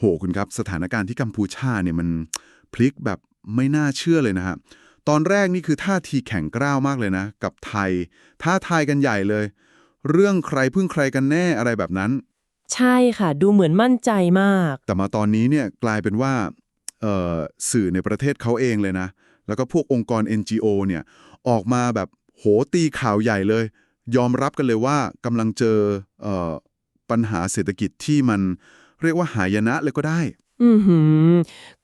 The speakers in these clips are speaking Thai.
โหคุณครับสถานการณ์ที่กัมพูชาเนี่ยมันพลิกแบบไม่น่าเชื่อเลยนะฮะตอนแรกนี่คือท่าทีแข็งกร้าวมากเลยนะ กับไทยท้าทายกันใหญ่เลย เรื่องใครพึ่งใครกันแน่อะไรแบบนั้น ใช่ค่ะ ดูเหมือนมั่นใจมาก แต่มาตอนนี้เนี่ยกลายเป็นว่าเอ่อสื่อในประเทศเขาเองเลยนะ แล้วก็พวกองค์กร NGO เนี่ยออกมาแบบโหตีข่าวใหญ่เลย ยอมรับกันเลยว่ากำลังเจอเอ่อปัญหาเศรษฐกิจที่มัน เรียกว่าหายนะเลยก็ได้ อือหือ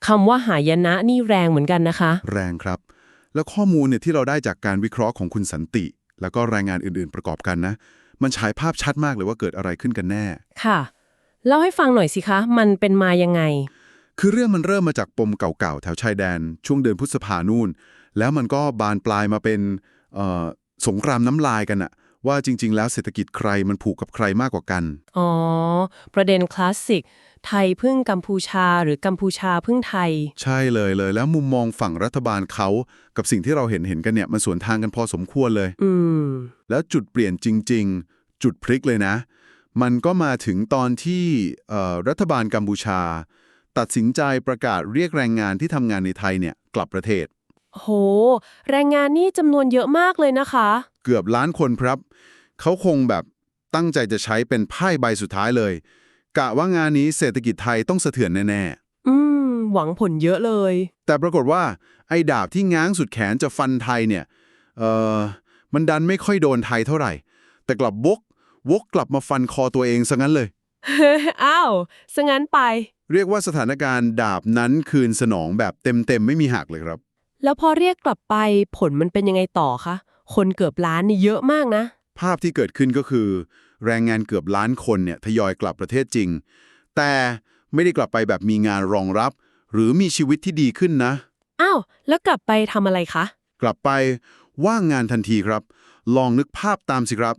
คำว่าหายนะนี่แรงเหมือนกันนะคะ แรงครับ แล้วข้อมูลเนี่ยที่เราได้จากการวิเคราะห์ของคุณสันติ แล้วก็รายงานอื่น ๆ ประกอบกันนะ มันฉายภาพชัดมากเลยว่าเกิดอะไรขึ้นกันแน่ ค่ะเล่าให้ฟังหน่อยสิคะ มันเป็นมายังไง คือเรื่องมันเริ่มมาจากปมเก่าๆแถวชายแดน ช่วงเดือนพฤษภานู่น แล้วมันก็บานปลายมาเป็นเอ่อสงครามน้ำลายกันอะ ว่าจริง ๆ แล้วเศรษฐกิจใครมันผูกกับใครมากกว่ากัน อ๋อ ประเด็นคลาสสิก ไทยพึ่งกัมพูชาหรือกัมพูชาพึ่งไทย ใช่เลยเลย แล้วมุมมองฝั่งรัฐบาลเขา กับสิ่งที่เราเห็นเห็นกันเนี่ยมันสวนทางกันพอสมควรเลย อืม แล้วจุดเปลี่ยนจริง ๆ จุดพลิกเลยนะ มันก็มาถึงตอนที่เอ่อรัฐบาลกัมพูชา ตัดสินใจประกาศเรียกแรงงานที่ทำงานในไทยเนี่ยกลับประเทศ โห แรงงานนี่จำนวนเยอะมากเลยนะคะ เกือบล้านคนครับ เขาคงแบบตั้งใจจะใช้เป็นไพ่ใบสุดท้ายเลย กะว่างานนี้เศรษฐกิจไทยต้องสะเทือนแน่อืม หวังผลเยอะเลยๆแต่ปรากฏว่า ไอ้ดาบที่ง้างสุดแขนจะฟันไทยเนี่ย เออมันดันไม่ค่อยโดนไทยเท่าไหร่ แต่กลับวกวกกลับมาฟันคอตัวเองซะงั้นเลย อ้าวซะงั้นไป เรียกว่าสถานการณ์ดาบนั้นคืนสนองแบบเต็มๆไม่มีหักเลยครับ แล้วพอเรียกกลับไปผลมันเป็นยังไงต่อคะ คนเกือบล้านนี่เยอะมากนะ ภาพที่เกิดขึ้นก็คือ แรงงานเกือบล้านคนเนี่ยทยอยกลับประเทศจริง แต่ไม่ได้กลับไปแบบมีงานรองรับ หรือมีชีวิตที่ดีขึ้นนะ อ้าว แล้วกลับไปทำอะไรคะ กลับไปว่างงานทันทีครับ ลองนึกภาพตามสิครับ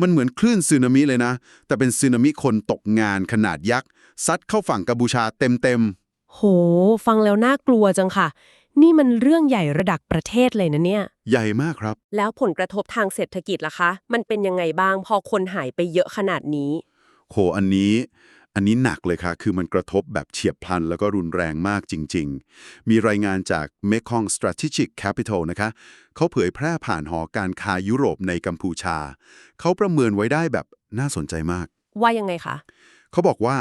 มันเหมือนคลื่นสึนามิเลยนะ แต่เป็นสึนามิคนตกงานขนาดยักษ์ซัดเข้าฝั่งกัมพูชาเต็มโห ฟังแล้วน่ากลัวจังค่ะ นี่มันเรื่องใหญ่ระดับประเทศเลยนะเนี่ยๆใหญ่มากครับ แล้วผลกระทบทางเศรษฐกิจล่ะคะ มันเป็นยังไงบ้างพอคนหายไปเยอะขนาดนี้ โหอันนี้อันนี้หนักเลยค่ะ คือมันกระทบแบบเฉียบพลัน แล้วก็รุนแรงมากจริง ๆ มีรายงานจาก Mekong Strategic Capital นะคะ เขาเผยแพร่ผ่านหอการค้ายุโรปในกัมพูชา เขาประเมินไว้ได้แบบน่าสนใจมาก ว่ายังไงคะ เขาบอกว่า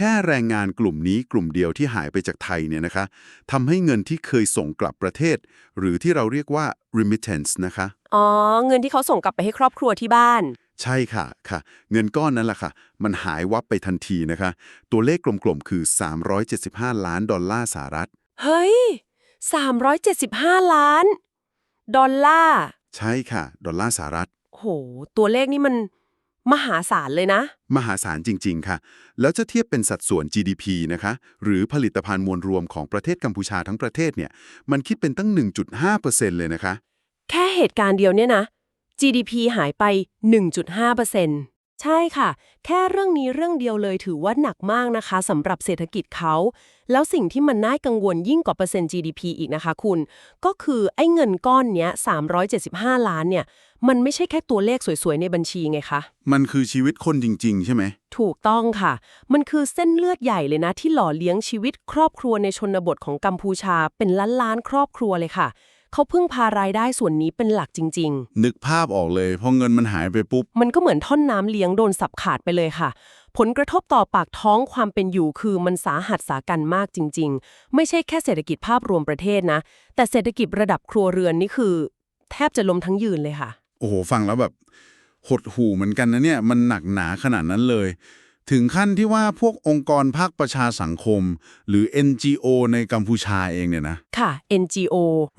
แค่แรงงานกลุ่มนี้กลุ่มเดียวที่หายไปจากไทยเนี่ยนะคะทำให้เงินที่เคยส่งกลับประเทศ หรือที่เราเรียกว่า remittance นะคะ อ๋อ เงินที่เขาส่งกลับไปให้ครอบครัวที่บ้าน ใช่ค่ะค่ะ เงินก้อนนั้นแหละค่ะ มันหายวับไปทันทีนะคะ ตัวเลขกลมๆคือ 375 ล้านดอลลาร์สหรัฐ เฮ้ย 375 ล้าน ดอลลาร์ ใช่ค่ะ ดอลลาร์สหรัฐโห ตัวเลขนี่มัน มหาศาลเลยนะ มหาศาลจริง ๆ ค่ะ แล้วจะเทียบเป็นสัดส่วน GDP นะคะ หรือผลิตภัณฑ์มวลรวมของประเทศกัมพูชาทั้งประเทศเนี่ย มันคิดเป็นตั้ง 1.5%เลยนะคะ แค่เหตุการณ์เดียวเนี่ยนะ GDP หายไป 1.5%ใช่ค่ะ แค่เรื่องนี้เรื่องเดียวเลยถือว่าหนักมากนะคะสำหรับเศรษฐกิจเขา แล้วสิ่งที่มันน่ากังวลยิ่งกว่าเปอร์เซ็นต์ GDP อีกนะคะคุณ ก็คือไอ้เงินก้อนเนี้ย375 ล้านเนี่ย มันไม่ใช่แค่ตัวเลขสวยๆ ในบัญชีไงคะ มันคือชีวิตคนจริง ๆ ใช่ไหม ถูกต้องค่ะ มันคือเส้นเลือดใหญ่เลยนะที่หล่อเลี้ยงชีวิตครอบครัวในชนบทของกัมพูชาเป็นล้านล้านๆ ครอบครัวเลยค่ะ เขาพึ่งพารายได้ส่วนนี้เป็นหลักจริง ๆ นึกภาพออกเลยพอเงินมันหายไปปุ๊บ มันก็เหมือนท่อนน้ำเลี้ยงโดนสับขาดไปเลยค่ะ ผลกระทบต่อปากท้องความเป็นอยู่คือมันสาหัสสากันมากจริง ๆ ไม่ใช่แค่เศรษฐกิจภาพรวมประเทศนะ แต่เศรษฐกิจระดับครัวเรือนนี่คือ แทบจะล้มทั้งยืนเลยค่ะ โอ้โหฟังแล้วแบบหดหู่เหมือนกันนะเนี่ยมันหนักหนาขนาดนั้นเลย ถึงขั้นที่ว่าพวกองค์กรภาคประชาสังคม หรือ NGO ในกัมพูชาเองเนี่ยนะ ค่ะ NGO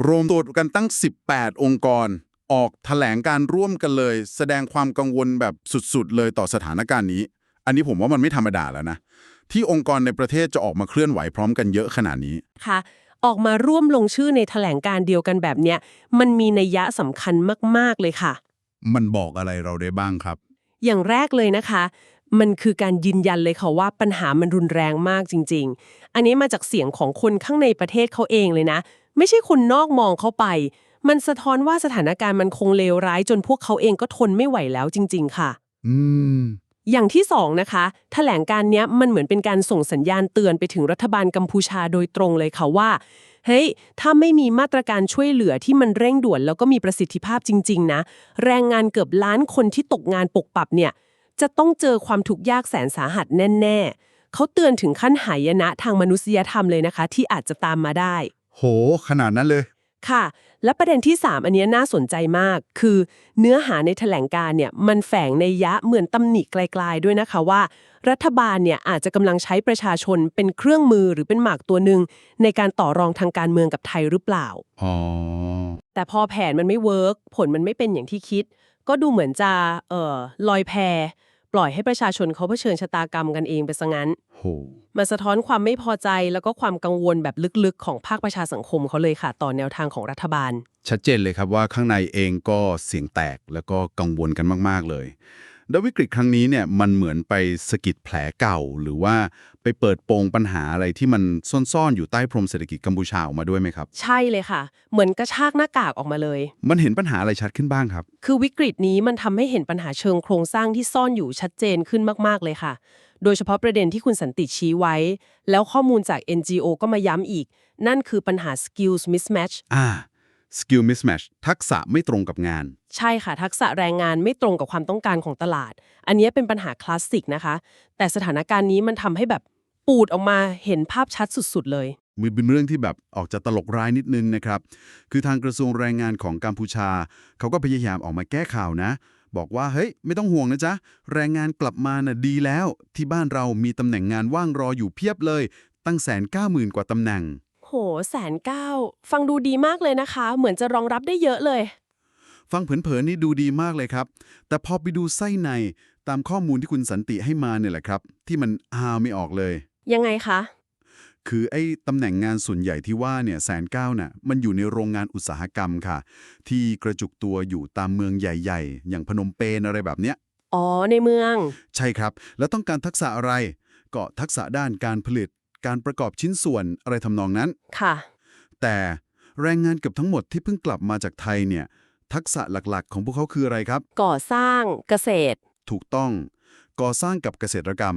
รวมตัวกันตั้ง 18 องค์กร ออกแถลงการร่วมกันเลย แสดงความกังวลแบบสุดๆ เลยต่อสถานการณ์นี้ อันนี้ผมว่ามันไม่ธรรมดาแล้วนะ ที่องค์กรในประเทศจะออกมาเคลื่อนไหวพร้อมกันเยอะขนาดนี้ค่ะ ออกมาร่วมลงชื่อในแถลงการเดียวกันแบบเนี้ยมันมีนัยยะสำคัญมาก ๆ เลยค่ะ มันบอกอะไรเราได้บ้างครับ อย่างแรกเลยนะคะ มันคือการยืนยันเลยค่ะว่าปัญหามันรุนแรงมากจริง ๆ อันนี้มาจากเสียงของคนข้างในประเทศเขาเองเลยนะ ไม่ใช่คนนอกมองเข้าไป มันสะท้อนว่าสถานการณ์มันคงเลวร้ายจนพวกเขาเองก็ทนไม่ไหวแล้วจริง ๆ ค่ะ อืม อย่างที่สองนะคะแถลงการเนี้ยมันเหมือนเป็นการส่งสัญญาณเตือนไปถึงรัฐบาลกัมพูชาโดยตรงเลยค่ะว่า เฮ้ย ถ้าไม่มีมาตรการช่วยเหลือที่มันเร่งด่วน แล้วก็มีประสิทธิภาพจริง ๆ นะ แรงงานเกือบล้านคนที่ตกงานปกปับเนี่ย จะต้องเจอความทุกข์ยากแสนสาหัสแน่ ๆ เขาเตือนถึงขั้นหายนะทางมนุษยธรรมเลยนะคะ ที่อาจจะตามมาได้ โห ขนาดนั้นเลย ค่ะ และประเด็นที่ 3 อันนี้น่าสนใจมาก คือเนื้อหาในแถลงการเนี่ยมันแฝงในยะเหมือนตำหนิไกลๆด้วยนะคะว่า รัฐบาลเนี่ยอาจจะกำลังใช้ประชาชนเป็นเครื่องมือหรือเป็นหมากตัวหนึ่งในการต่อรองทางการเมืองกับไทยหรือเปล่าอ๋อแต่พอแผนมันไม่เวิร์กผลมันไม่เป็นอย่างที่คิด ก็ดูเหมือนจะเอ่อลอยแพ ปล่อยให้ประชาชนเขาเผชิญชะตากรรมกันเองไปซะงั้น โหมาสะท้อนความไม่พอใจแล้วก็ความกังวลแบบลึกๆ ของภาคประชาสังคมเขาเลยค่ะ ต่อแนวทางของรัฐบาล ชัดเจนเลยครับว่าข้างในเองก็เสียงแตกแล้วก็กังวลกันมาก ๆ เลย แล้ววิกฤตครั้งนี้เนี่ยมันเหมือนไปสะกิดแผลเก่า หรือว่าไปเปิดโปงปัญหาอะไรที่มันซ่อนๆ อยู่ใต้พรมเศรษฐกิจกัมพูชาออกมาด้วยไหมครับ ใช่เลยค่ะ เหมือนกระชากหน้ากากออกมาเลย มันเห็นปัญหาอะไรชัดขึ้นบ้างครับ คือวิกฤตนี้มันทำให้เห็นปัญหาเชิงโครงสร้างที่ซ่อนอยู่ชัดเจนขึ้นมากๆเลยค่ะ โดยเฉพาะประเด็นที่คุณสันติชี้ไว้ แล้วข้อมูลจาก NGO ก็มาย้ำอีก นั่นคือปัญหา skills mismatch อ่า skill mismatch ทักษะไม่ตรงกับงาน ใช่ค่ะ ทักษะแรงงานไม่ตรงกับความต้องการของตลาด อันนี้เป็นปัญหาคลาสสิกนะคะ แต่สถานการณ์นี้มันทำให้แบบปูดออกมาเห็นภาพชัดสุดๆเลยมือเป็นเรื่องที่แบบออกจะตลกร้ายนิดนึงนะครับ คือทางกระทรวงแรงงานของกัมพูชา เขาก็พยายามออกมาแก้ข่าวนะ บอกว่าเฮ้ยไม่ต้องห่วงนะจ๊ะ แรงงานกลับมาน่ะดีแล้ว ที่บ้านเรามีตำแหน่งงานว่างรออยู่เพียบเลย ตั้งแสนเก้าหมื่นกว่าตำแหน่ง โหแสนเก้าฟังดูดีมากเลยนะคะ เหมือนจะรองรับได้เยอะเลย ฟังเผินๆนี่ดูดีมากเลยครับ แต่พอไปดูไส้ในตามข้อมูลที่คุณสันติให้มาเนี่ยแหละครับ ที่มันอ้าวไม่ออกเลย ยังไงคะ คือไอ้ตำแหน่งงานส่วนใหญ่ที่ว่าเนี่ยแสนเก้าน่ะมันอยู่ในโรงงานอุตสาหกรรมค่ะ ที่กระจุกตัวอยู่ตามเมืองใหญ่ ๆ อย่างพนมเปญอะไรแบบเนี้ยอ๋อในเมือง ใช่ครับ แล้วต้องการทักษะอะไร ก็ทักษะด้านการผลิต การประกอบชิ้นส่วนอะไรทำนองนั้น ค่ะ แต่แรงงานเกือบทั้งหมดที่เพิ่งกลับมาจากไทยเนี่ย ทักษะหลักๆ ของพวกเขาคืออะไรครับ ก่อสร้างเกษตร ถูกต้อง ก่อสร้างกับเกษตรกรรม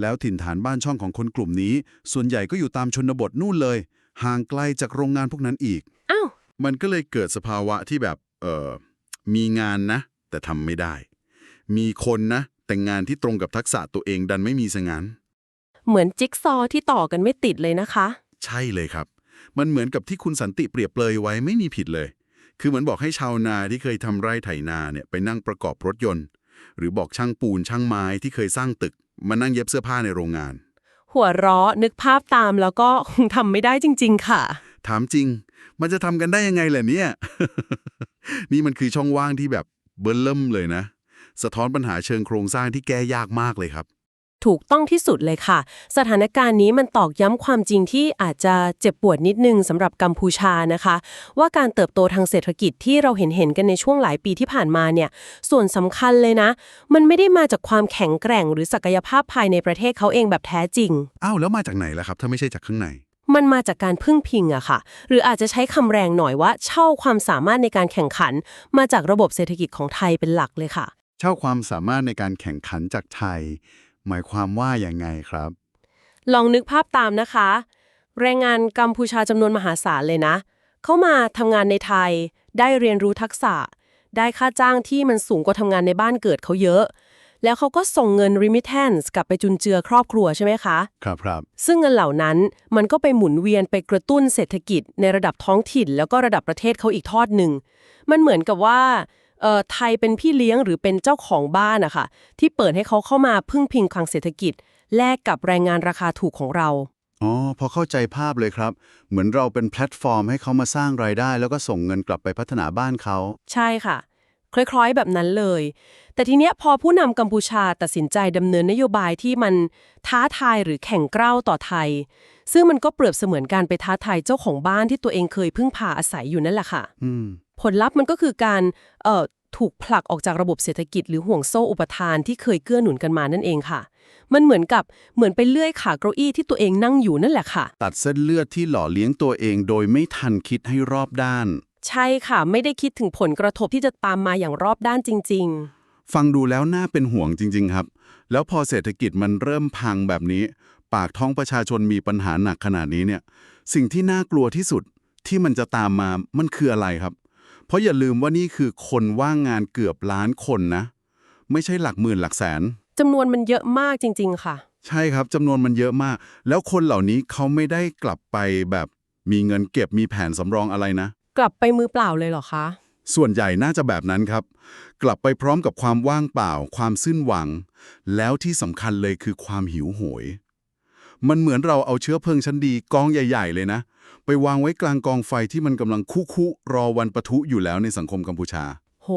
แล้วถิ่นฐานบ้านช่องของคนกลุ่มนี้ ส่วนใหญ่ก็อยู่ตามชนบทนู่นเลย ห่างไกลจากโรงงานพวกนั้นอีก อ้าว มันก็เลยเกิดสภาวะที่แบบ เออมีงานนะ แต่ทำไม่ได้ มีคนนะ แต่งานที่ตรงกับทักษะตัวเองดันไม่มีซะงั้น เหมือนจิ๊กซอว์ที่ต่อกันไม่ติดเลยนะคะ ใช่เลยครับ มันเหมือนกับที่คุณสันติเปรียบเปรยไว้ไม่มีผิดเลย คือเหมือนบอกให้ชาวนาที่เคยทำไร่ไถนาเนี่ยไปนั่งประกอบรถยนต์ หรือบอกช่างปูนช่างไม้ที่เคยสร้างตึก มานั่งเย็บเสื้อผ้าในโรงงาน หัวเราะนึกภาพตามแล้วก็คงทำไม่ได้จริง ๆ ค่ะ ถามจริง มันจะทำกันได้ยังไงล่ะเนี่ย นี่มันคือช่องว่างที่แบบเบิ่มเริ่มเลยนะ สะท้อนปัญหาเชิงโครงสร้างที่แก้ยากมากเลยครับ ถูกต้องที่สุดเลยค่ะ สถานการณ์นี้มันตอกย้ำความจริงที่อาจจะเจ็บปวดนิดนึงสำหรับกัมพูชานะคะ ว่าการเติบโตทางเศรษฐกิจที่เราเห็นเห็นๆกันในช่วงหลายปีที่ผ่านมาเนี่ย ส่วนสำคัญเลยนะ มันไม่ได้มาจากความแข็งแกร่ง หรือศักยภาพภายในประเทศเขาเองแบบแท้จริง อ้าวแล้วมาจากไหนล่ะครับ ถ้าไม่ใช่จากข้างใน มันมาจากการพึ่งพิงอะค่ะ หรืออาจจะใช้คำแรงหน่อยว่า เช่าความสามารถในการแข่งขัน มาจากระบบเศรษฐกิจของไทยเป็นหลักเลยค่ะ เช่าความสามารถในการแข่งขันจากไทย หมายความว่าอย่างไงครับ ลองนึกภาพตามนะคะ แรงงานกัมพูชาจำนวนมหาศาลเลยนะ เข้ามาทำงานในไทย ได้เรียนรู้ทักษะ ได้ค่าจ้างที่มันสูงกว่าทำงานในบ้านเกิดเขาเยอะ แล้วเขาก็ส่งเงิน remittance กลับไปจุนเจือครอบครัวใช่ไหมคะ ครับครับซึ่งเงินเหล่านั้นมันก็ไปหมุนเวียนไปกระตุ้นเศรษฐกิจในระดับท้องถิ่น แล้วก็ระดับประเทศเขาอีกทอดหนึ่ง มันเหมือนกับว่าเอ่อ ไทยเป็นพี่เลี้ยงหรือเป็นเจ้าของบ้านอะค่ะที่เปิดให้เขาเข้ามาพึ่งพิงทางเศรษฐกิจ แลกกับแรงงานราคาถูกของเรา อ๋อ พอเข้าใจภาพเลยครับ เหมือนเราเป็นแพลตฟอร์มให้เขามาสร้างรายได้ แล้วก็ส่งเงินกลับไปพัฒนาบ้านเขา ใช่ค่ะ คล้ายๆแบบนั้นเลย แต่ทีเนี้ยพอผู้นำกัมพูชาตัดสินใจดำเนินนโยบายที่มันท้าทายหรือแข่งกร้าวต่อไทย ซึ่งมันก็เปรียบเสมือนการไปท้าทายเจ้าของบ้านที่ตัวเองเคยพึ่งพาอาศัยอยู่นั่นแหละค่ะ อืม ผลลัพธ์มันก็คือการเอ่อถูกผลักออกจากระบบเศรษฐกิจหรือห่วงโซ่อุปทานที่เคยเกื้อหนุนกันมานั่นเองค่ะ มันเหมือนกับเหมือนไปเลื่อยขาเก้าอี้ที่ตัวเองนั่งอยู่นั่นแหละค่ะ ตัดเส้นเลือดที่หล่อเลี้ยงตัวเองโดยไม่ทันคิดให้รอบด้าน ใช่ค่ะ ไม่ได้คิดถึงผลกระทบที่จะตามมาอย่างรอบด้านจริงฟังดูแล้วน่าเป็นห่วงจริง ๆ ครับ แล้วพอเศรษฐกิจมันเริ่มพังแบบนี้ ปากท้องประชาชนมีปัญหาหนักขนาดนี้เนี่ย สิ่งที่น่ากลัวที่สุดที่มันจะตามมา มันคืออะไรครับ เพราะอย่าลืมว่านี่คือคนว่างงานเกือบล้านคนนะ ไม่ใช่หลักหมื่นหลักแสน จำนวนมันเยอะมากจริง ๆ ค่ะ ใช่ครับจำนวนมันเยอะมาก แล้วคนเหล่านี้เขาไม่ได้กลับไปแบบมีเงินเก็บมีแผนสำรองอะไรนะ กลับไปมือเปล่าเลยเหรอคะ ส่วนใหญ่น่าจะแบบนั้นครับ กลับไปพร้อมกับความว่างเปล่า ความสิ้นหวัง แล้วที่สำคัญเลยคือความหิวโหย มันเหมือนเราเอาเชื้อเพลิงชั้นดีกองใหญ่ ๆ เลยนะ ไปวางไว้กลางกองไฟที่มันกำลังคุคุรอวันปะทุอยู่แล้วในสังคมกัมพูชา โห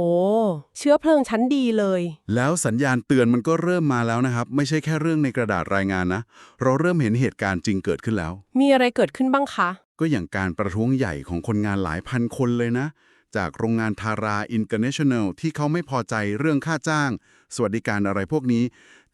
เชื้อเพลิงชั้นดีเลย แล้วสัญญาณเตือนมันก็เริ่มมาแล้วนะครับ ไม่ใช่แค่เรื่องในกระดาษรายงานนะ เราเริ่มเห็นเหตุการณ์จริงเกิดขึ้นแล้ว มีอะไรเกิดขึ้นบ้างคะ ก็อย่างการประท้วงใหญ่ของคนงานหลายพันคนเลยนะ จากโรงงานทาราอินเตอร์เนชั่นแนลที่เขาไม่พอใจเรื่องค่าจ้าง สวัสดิการอะไรพวกนี้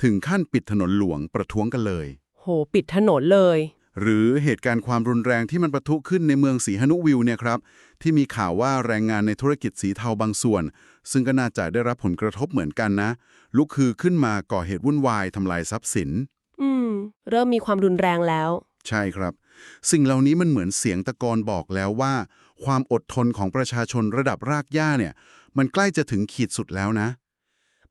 ถึงขั้นปิดถนนหลวงประท้วงกันเลย โห ปิดถนนเลย หรือเหตุการณ์ความรุนแรงที่มันประทุขึ้นในเมืองสีหนุวิวเนี่ยครับ ที่มีข่าวว่าแรงงานในธุรกิจสีเทาบางส่วน ซึ่งก็น่าจะได้รับผลกระทบเหมือนกันนะ ลุกคือขึ้นมาก่อเหตุวุ่นวายทำลายทรัพย์สิน อืม เริ่มมีความรุนแรงแล้ว ใช่ครับ สิ่งเหล่านี้มันเหมือนเสียงตะกอนบอกแล้วว่า ความอดทนของประชาชนระดับรากหญ้าเนี่ย มันใกล้จะถึงขีดสุดแล้วนะ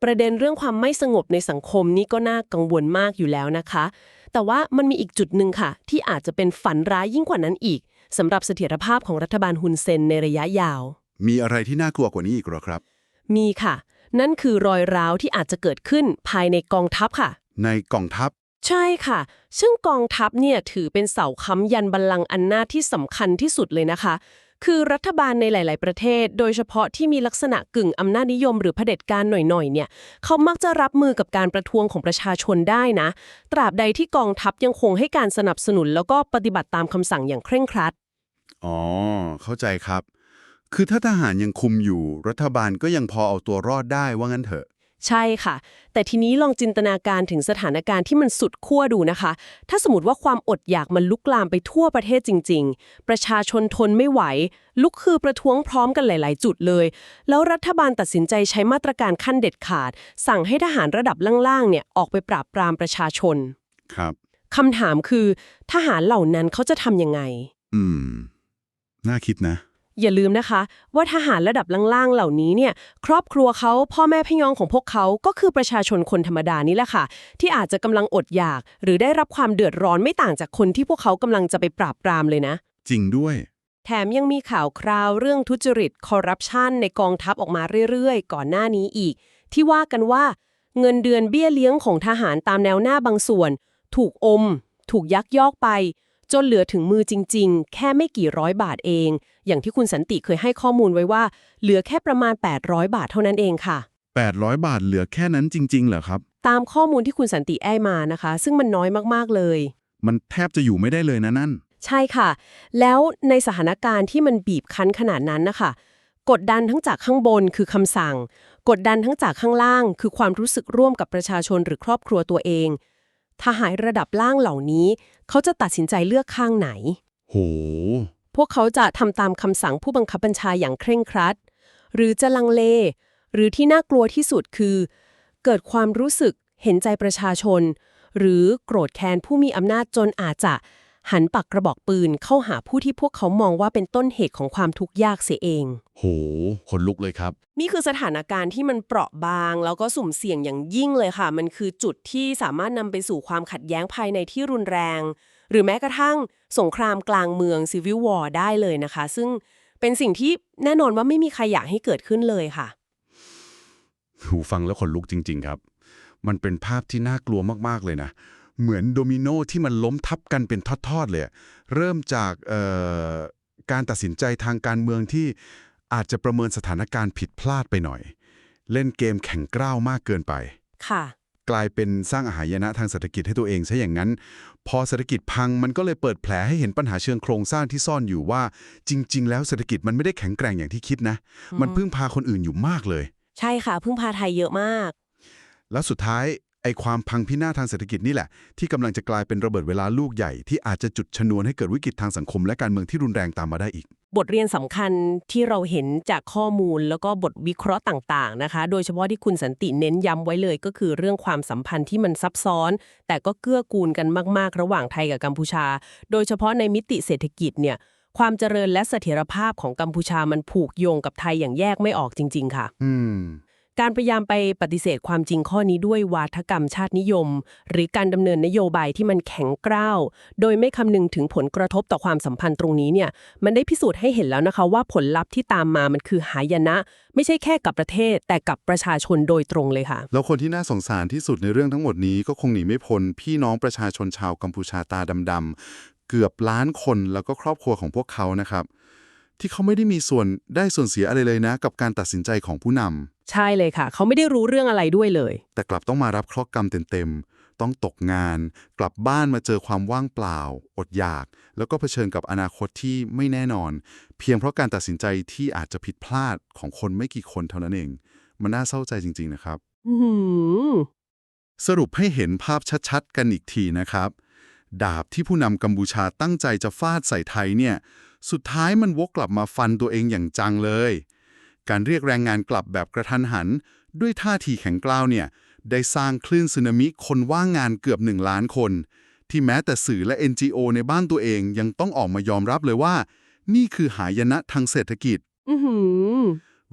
ประเด็นเรื่องความไม่สงบในสังคมนี่ก็น่ากังวลมากอยู่แล้วนะคะ แต่ว่ามันมีอีกจุดหนึ่งค่ะ ที่อาจจะเป็นฝันร้ายยิ่งกว่านั้นอีกสำหรับเสถียรภาพของรัฐบาลฮุนเซนในระยะยาว มีอะไรที่น่ากลัวกว่านี้อีกหรอครับ มีค่ะ นั่นคือรอยร้าวที่อาจจะเกิดขึ้นภายในกองทัพค่ะ ในกองทัพ ใช่ค่ะ ซึ่งกองทัพเนี่ยถือเป็นเสาค้ำยันบัลลังก์อันนาจที่สำคัญที่สุดเลยนะคะ คือรัฐบาลในหลาย ๆ ประเทศ โดยเฉพาะที่มีลักษณะกึ่งอำนาจนิยมหรือเผด็จการหน่อย ๆ เนี่ยเขามักจะรับมือกับการประท้วงของประชาชนได้นะ ตราบใดที่กองทัพยังคงให้การสนับสนุน แล้วก็ปฏิบัติตามคำสั่งอย่างเคร่งครัด อ๋อ เข้าใจครับ คือถ้าทหารยังคุมอยู่ รัฐบาลก็ยังพอเอาตัวรอดได้ว่างั้นเถอะ ใช่ค่ะ แต่ทีนี้ลองจินตนาการถึงสถานการณ์ที่มันสุดขั้วดูนะคะ ถ้าสมมติว่าความอดอยากมันลุกลามไปทั่วประเทศจริง ๆ ประชาชนทนไม่ไหว ลุกคือประท้วงพร้อมกันหลาย ๆ จุดเลย แล้วรัฐบาลตัดสินใจใช้มาตรการขั้นเด็ดขาด สั่งให้ทหารระดับล่าง ๆ เนี่ยออกไปปราบปรามประชาชน ครับคำถามคือ ทหารเหล่านั้นเขาจะทำยังไง อืม น่าคิดนะ อย่าลืมนะคะ ว่าทหารระดับล่างๆ เหล่านี้เนี่ยครอบครัวเขาพ่อแม่พี่น้องของพวกเขาก็คือประชาชนคนธรรมดานี่แหละค่ะ ที่อาจจะกำลังอดอยาก หรือได้รับความเดือดร้อนไม่ต่างจากคนที่พวกเขากำลังจะไปปราบปรามเลยนะ จริงด้วย แถมยังมีข่าวคราวเรื่องทุจริตคอร์รัปชันในกองทัพออกมาเรื่อยๆ ก่อนหน้านี้อีก ที่ว่ากันว่า เงินเดือนเบี้ยเลี้ยงของทหารตามแนวหน้าบางส่วน ถูกอม ถูกยักยอกไป จนเหลือถึงมือจริง ๆ แค่ไม่กี่ร้อยบาทเอง อย่างที่คุณสันติเคยให้ข้อมูลไว้ว่า เหลือแค่ประมาณ 800 บาทเท่านั้นเองค่ะ 800 บาทเหลือแค่นั้นจริง ๆ เหรอครับ ตามข้อมูลที่คุณสันติแอ้มานะคะ ซึ่งมันน้อยมากๆเลย มันแทบจะอยู่ไม่ได้เลยนะนั่น ใช่ค่ะ แล้วในสถานการณ์ที่มันบีบคั้นขนาดนั้นนะคะกดดันทั้งจากข้างบนคือคำสั่ง กดดันทั้งจากข้างล่าง คือความรู้สึกร่วมกับประชาชนหรือครอบครัวตัวเอง ทหารระดับล่างเหล่านี้ เขาจะตัดสินใจเลือกข้างไหน โห พวกเขาจะทำตามคำสั่งผู้บังคับบัญชาอย่างเคร่งครัด หรือจะลังเล หรือที่น่ากลัวที่สุดคือ เกิดความรู้สึกเห็นใจประชาชน หรือโกรธแค้นผู้มีอำนาจจนอาจจะ หันปักกระบอกปืนเข้าหาผู้ที่พวกเขามองว่าเป็นต้นเหตุของความทุกข์ยากเสียเอง โหขนลุกเลยครับ นี่คือสถานการณ์ที่มันเปราะบาง แล้วก็สุ่มเสี่ยงอย่างยิ่งเลยค่ะ มันคือจุดที่สามารถนำไปสู่ความขัดแย้งภายในที่รุนแรง หรือแม้กระทั่งสงครามกลางเมือง Civil War ได้เลยนะคะ ซึ่งเป็นสิ่งที่แน่นอนว่าไม่มีใครอยากให้เกิดขึ้นเลยค่ะ หูฟังแล้วขนลุกจริง ๆ ครับ มันเป็นภาพที่น่ากลัวมากๆเลยนะ เหมือนโดมิโนที่มันล้มทับกันเป็นทอดๆเลยอะเริ่มจากเอ่อการตัดสินใจทางการเมืองที่อาจจะประเมินสถานการณ์ผิดพลาดไปหน่อย เล่นเกมแข่งกล้าวมากเกินไป ค่ะ กลายเป็นสร้างอาหารยนะทางเศรษฐกิจให้ตัวเองซะอย่างนั้น พอเศรษฐกิจพังมันก็เลยเปิดแผลให้เห็นปัญหาเชิงโครงสร้างที่ซ่อนอยู่ว่า จริง ๆ แล้วเศรษฐกิจมันไม่ได้แข็งแกร่งอย่างที่คิดนะ มันพึ่งพาคนอื่นอยู่มากเลย ใช่ค่ะ พึ่งพาไทยเยอะมาก แล้วสุดท้าย ไอ้ความพังพินาศทางเศรษฐกิจนี่แหละ ที่กำลังจะกลายเป็นระเบิดเวลาลูกใหญ่ที่อาจจะจุดชนวนให้เกิดวิกฤตทางสังคมและการเมืองที่รุนแรงตามมาได้อีก บทเรียนสำคัญที่เราเห็นจากข้อมูลแล้วก็บทวิเคราะห์ต่าง ๆ นะคะ โดยเฉพาะที่คุณสันติเน้นย้ำไว้เลย ก็คือเรื่องความสัมพันธ์ที่มันซับซ้อน แต่ก็เกื้อกูลกันมาก ๆ ระหว่างไทยกับกัมพูชา โดยเฉพาะในมิติเศรษฐกิจเนี่ยความเจริญและเสถียรภาพของกัมพูชามันผูกโยงกับไทยอย่างแยกไม่ออกจริง ๆ ค่ะ อืม การพยายามไปปฏิเสธความจริงข้อนี้ด้วยวาทกรรมชาตินิยม หรือการดำเนินนโยบายที่มันแข็งกร้าว โดยไม่คำนึงถึงผลกระทบต่อความสัมพันธ์ตรงนี้เนี่ยมันได้พิสูจน์ให้เห็นแล้วนะคะว่าผลลัพธ์ที่ตามมามันคือหายนะ ไม่ใช่แค่กับประเทศ แต่กับประชาชนโดยตรงเลยค่ะ แล้วคนที่น่าสงสารที่สุดในเรื่องทั้งหมดนี้ก็คงหนีไม่พ้นพี่น้องประชาชนชาวกัมพูชาตาดำๆเกือบล้านคนแล้วก็ครอบครัวของพวกเขานะครับ ที่เขาไม่ได้มีส่วนได้ส่วนเสียอะไรเลยนะ กับการตัดสินใจของผู้นำ ใช่เลยค่ะ เขาไม่ได้รู้เรื่องอะไรด้วยเลย แต่กลับต้องมารับเคราะห์กรรมเต็มๆ ต้องตกงาน กลับบ้านมาเจอความว่างเปล่า อดอยาก แล้วก็เผชิญกับอนาคตที่ไม่แน่นอน เพียงเพราะการตัดสินใจที่อาจจะผิดพลาดของคนไม่กี่คนเท่านั้นเอง มันน่าเศร้าใจจริง ๆ นะครับ อือหือสรุปให้เห็นภาพชัดๆ กันอีกทีนะครับ ดาบที่ผู้นำกัมพูชาตั้งใจจะฟาดใส่ไทยเนี่ย สุดท้ายมันวกกลับมาฟันตัวเองอย่างจังเลย การเรียกแรงงานกลับแบบกระทันหัน ด้วยท่าทีแข็งกร้าวเนี่ย ได้สร้างคลื่นสึนามิคนว่างงานเกือบหนึ่งล้านคน ที่แม้แต่สื่อและ NGO ในบ้านตัวเองยังต้องออกมายอมรับเลยว่า นี่คือหายนะทางเศรษฐกิจอือหือ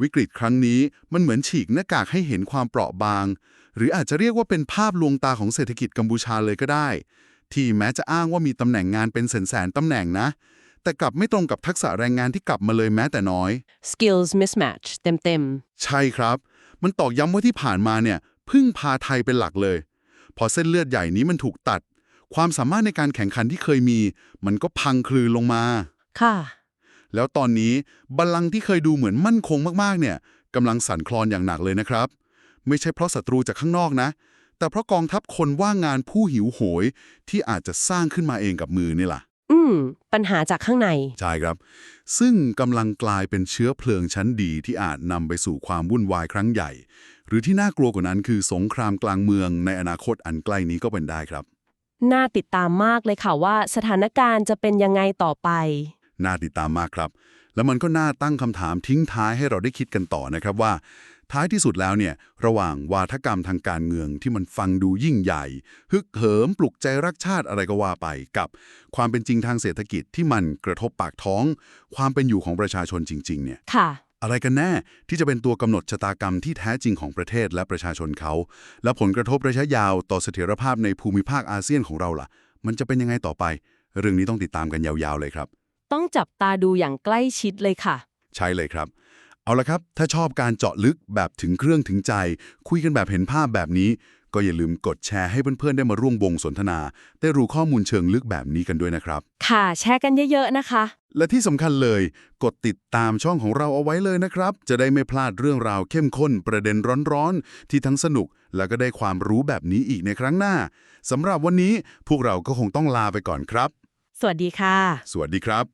วิกฤตครั้งนี้มันเหมือนฉีกหน้ากากให้เห็นความเปราะบาง หรืออาจจะเรียกว่าเป็นภาพลวงตาของเศรษฐกิจกัมพูชาเลยก็ได้ ที่แม้จะอ้างว่ามีตำแหน่งงานเป็นแสนๆตำแหน่งนะ แต่กลับไม่ตรงกับทักษะแรงงานที่กลับมาเลยแม้แต่น้อย skills mismatch เต็มใช่ครับ มันตอกย้ำว่าที่ผ่านมาเนี่ยพึ่งพาไทยเป็นหลักเลย พอเส้นเลือดใหญ่นี้มันถูกตัด ความสามารถในการแข่งขันที่เคยมี มันก็พังคลืนลงมาๆค่ะ แล้วตอนนี้บัลลังก์ที่เคยดูเหมือนมั่นคงมากๆ เนี่ยกำลังสั่นคลอนอย่างหนักเลยนะครับ ไม่ใช่เพราะศัตรูจากข้างนอกนะ แต่เพราะกองทัพคนว่างงานผู้หิวโหยที่อาจจะสร้างขึ้นมาเองกับมือนี่ล่ะ อืม ปัญหาจากข้างใน ใช่ครับ ซึ่งกำลังกลายเป็นเชื้อเพลิงชั้นดีที่อาจนำไปสู่ความวุ่นวายครั้งใหญ่ หรือที่น่ากลัวกว่านั้นคือสงครามกลางเมืองในอนาคตอันใกล้นี้ก็เป็นได้ครับ น่าติดตามมากเลยค่ะว่าสถานการณ์จะเป็นยังไงต่อไป น่าติดตามมากครับ แล้วมันก็น่าตั้งคำถามทิ้งท้ายให้เราได้คิดกันต่อนะครับว่า ท้ายที่สุดแล้วเนี่ยระหว่างวาทกรรมทางการเมืองที่มันฟังดูยิ่งใหญ่ ฮึกเหิมปลุกใจรักชาติอะไรก็ว่าไปกับ ความเป็นจริงทางเศรษฐกิจที่มันกระทบปากท้อง ความเป็นอยู่ของประชาชนจริง ๆ เนี่ยค่ะอะไรกันแน่ที่จะเป็นตัวกำหนดชะตากรรมที่แท้จริงของประเทศและประชาชนเขา และผลกระทบระยะยาวต่อเสถียรภาพในภูมิภาคอาเซียนของเราล่ะ มันจะเป็นยังไงต่อไป เรื่องนี้ต้องติดตามกันยาวๆเลยครับ ต้องจับตาดูอย่างใกล้ชิดเลยค่ะ ใช่เลยครับ เอาละครับ ถ้าชอบการเจาะลึกแบบถึงเครื่องถึงใจ คุยกันแบบเห็นภาพแบบนี้ ก็อย่าลืมกดแชร์ให้เพื่อนๆ ได้มาร่วมวงสนทนา ได้รู้ข้อมูลเชิงลึกแบบนี้กันด้วยนะครับ ค่ะแชร์กันเยอะๆนะคะ และที่สำคัญเลย กดติดตามช่องของเราเอาไว้เลยนะครับ จะได้ไม่พลาดเรื่องราวเข้มข้น ประเด็นร้อนๆ ที่ทั้งสนุก และก็ได้ความรู้แบบนี้อีกในครั้งหน้าสำหรับวันนี้พวกเราก็คงต้องลาไปก่อนครับ สวัสดีค่ะ สวัสดีครับ